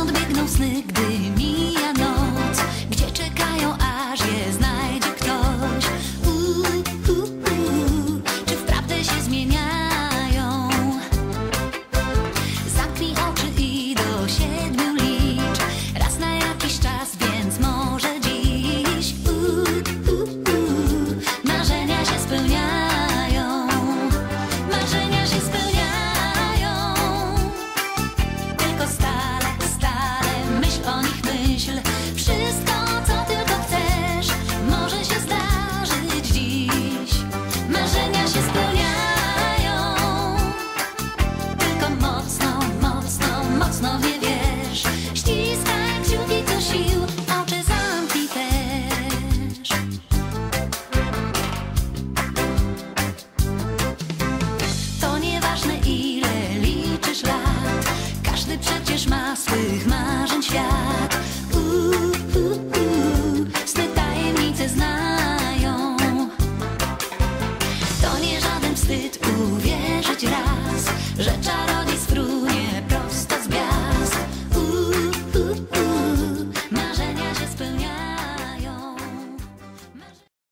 Dokąd biegną sny, gdy mija ma swych marzeń świat. U, u, u, sny tajemnice znają. To nie żaden wstyd uwierzyć raz, że czar